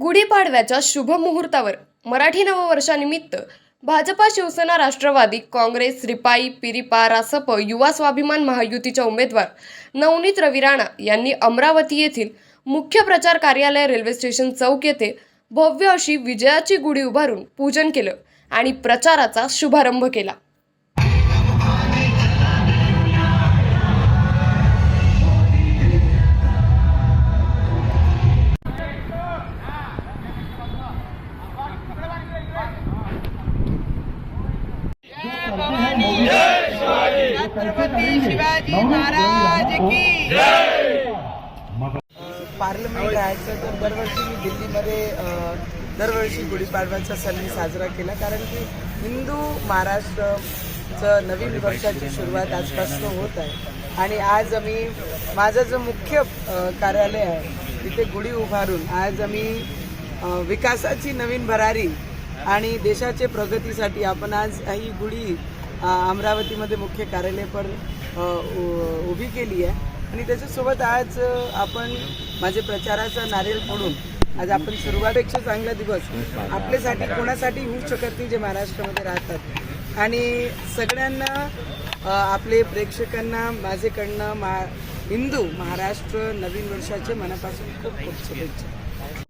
गुढीपाडव्याच्या शुभ मुहूर्तावर मराठी नववर्षानिमित्त भाजपा शिवसेना राष्ट्रवादी काँग्रेस रिपाई पिरिपा रासप युवा स्वाभिमान महायुतीच्या उमेदवार नवनीत रवी राणा यांनी अमरावती येथील मुख्य प्रचार कार्यालय रेल्वे स्टेशन चौक येथे भव्य अशी विजयाची गुढी उभारून पूजन केलं आणि प्रचाराचा शुभारंभ केला. छत्रपती शिवाजी महाराज की। पार्लमेंट राहायचं तर दरवर्षी मी दिल्लीमध्ये दरवर्षी गुढीपाडव्याचा सण मी साजरा केला. कारण की हिंदू महाराष्ट्रचं नवीन वर्षाची सुरुवात आजपासून होत आहे. आणि आज आम्ही माझं जो मुख्य कार्यालय आहे तिथे गुढी उभारून आज आम्ही विकासाची नवीन भरारी आणि देशाचे प्रगतीसाठी आपण आज ही गुढी अमरावतीमध्ये मुख्य कार्यालय पण उ- उभी केली आहे. आणि त्याच्यासोबत आज आपण माझे प्रचाराचा नारेल फोडून आज आपण सुरुवातीपेक्षा चांगला दिवस आपल्यासाठी कोणासाठी होऊ शकत नाही जे महाराष्ट्रामध्ये राहतात. आणि सगळ्यांना आपले प्रेक्षकांना माझेकडनं मा हिंदू महाराष्ट्र नवीन वर्षाचे मनापासून खूप खूप शुभेच्छा.